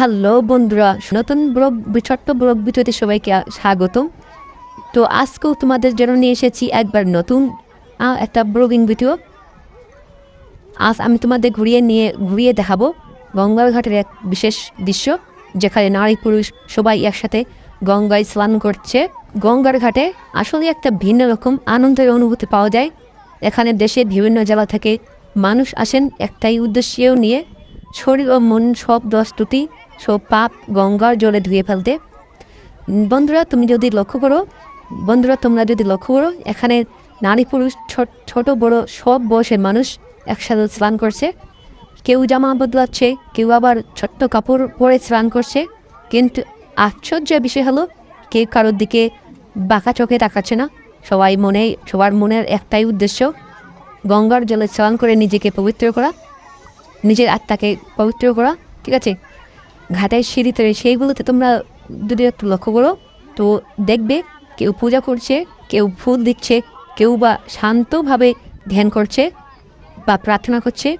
Hello বন্ধুরা, নতুন blog ছোট্ট ব্লগ ভিডিওতে সবাইকে স্বাগতম। তো আজকেও তোমাদের জন্য নিয়ে এসেছি একবার নতুন একটা ব্লগিং ভিডিও। আজ আমি তোমাদের ঘুরিয়ে নিয়ে, ঘুরিয়ে দেখাবো গঙ্গার ঘাটের এক বিশেষ দৃশ্য, যেখানে নারী পুরুষ সবাই একসাথে গঙ্গায় স্নান করছে। গঙ্গার ঘাটে আসলে একটা ভিন্ন রকম আনন্দের অনুভূতি পাওয়া যায়। এখানে দেশের বিভিন্ন জেলা থেকে মানুষ আসেন একটাই উদ্দেশ্যেও নিয়ে। শরীর ও মন সব দশ ত্রুটি সব পাপ গঙ্গার জলে ধুয়ে ফেলতে। বন্ধুরা, তুমি যদি লক্ষ্য করো, বন্ধুরা, তোমরা যদি লক্ষ্য করো, এখানে নারী পুরুষ, ছোট ছোট, বড় সব বয়সের মানুষ একসাথে স্নান করছে। কেউ জামা বদলাচ্ছে, কেউ আবার ছোট্ট কাপড় পরে স্নান করছে। কিন্তু আশ্চর্যের বিষয় হলো, কেউ কারোর দিকে বাঁকা চোখে তাকাচ্ছে না। সবাই মনে, সবার মনের একটাই উদ্দেশ্য, গঙ্গার জলে স্নান করে নিজেকে পবিত্র করা, নিজের আত্মাকে পবিত্র করা। ঠিক আছে? ঘাটের সিঁড়িতে সেইগুলোতে তোমরা যদি একটু লক্ষ্য করো, তো দেখবে কেউ পূজা করছে, কেউ ফুল দিচ্ছে, কেউ বা শান্তভাবে ধ্যান করছে বা প্রার্থনা করছে,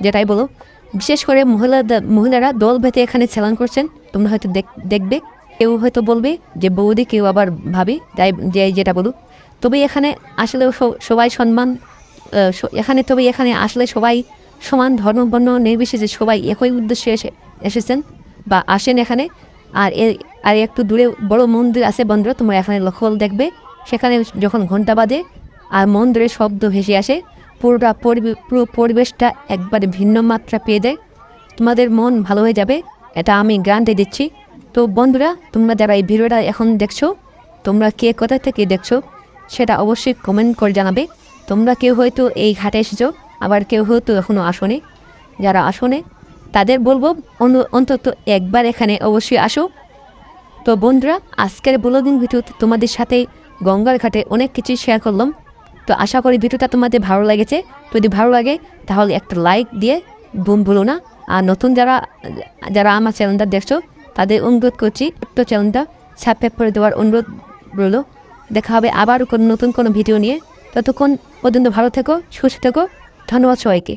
যেটাই বলো। বিশেষ করে মহিলা মহিলারা দল ভেতে এখানে স্নান করছেন, তোমরা হয়তো দেখ- দেখবে। কেউ হয়তো বলবে যে, বৌদি কেউ আবার ভাবে? যাই যে যেটা বলুক। তবে এখানে আসলে সবাই সম্মান এখানে তবে এখানে আসলে সবাই সমান ধর্ম বর্ণ নির্বিশেষে সবাই একই উদ্দেশ্যে এসে, এসেছেন। বা আসেন এখানে। আর এর আর একটু দূরে বড় মন্দির আছে বন্ধুরা তোমরা এখানে লক্ষ্য দেখবে। সেখানে যখন ঘণ্টা বাজে, আর মন্দিরের শব্দ ভেসে আসে, পুরোটা পুরো পরিবেশটা একবারে ভিন্ন মাত্রা পেয়ে দেয় তোমাদের মন ভালো হয়ে যাবে, এটা আমি গ্রান্টে দিচ্ছি। তো বন্ধুরা, তোমরা যারা এই ভিডিওটা এখন দেখছ, তোমরা কে কোথা থেকে দেখছ, সেটা অবশ্যই কমেন্ট করে জানাবে। তোমরা কেউ হয়তো এই ঘাটে এসেছ, আবার কেউ হয়তো এখনও আসনে। যারা আসনে তাদের বলব অন্তত একবার এখানে অবশ্যই আসো। তো বন্ধুরা, আজকের ব্লগিং ভিডিওতে তোমাদের সাথে গঙ্গার ঘাটে অনেক কিছু শেয়ার করলাম। তো আশা করি ভিডিওটা তোমাদের ভালো লেগেছে। যদি ভালো লাগে, তাহলে একটা লাইক দিয়ে বুম বলো না। আর নতুন যারা যারা আমার চ্যানেলটা দেখছ, তাদের অনুরোধ করছি ছোট্ট চ্যানেলটা সাবস্ক্রাইব করে দেওয়ার অনুরোধ রইল। দেখা হবে আবার কোনো নতুন কোনো ভিডিও নিয়ে। ততক্ষণ পর্যন্ত ভালো থেকো, সুস্থ থেকো। ধন্যবাদ সবাইকে।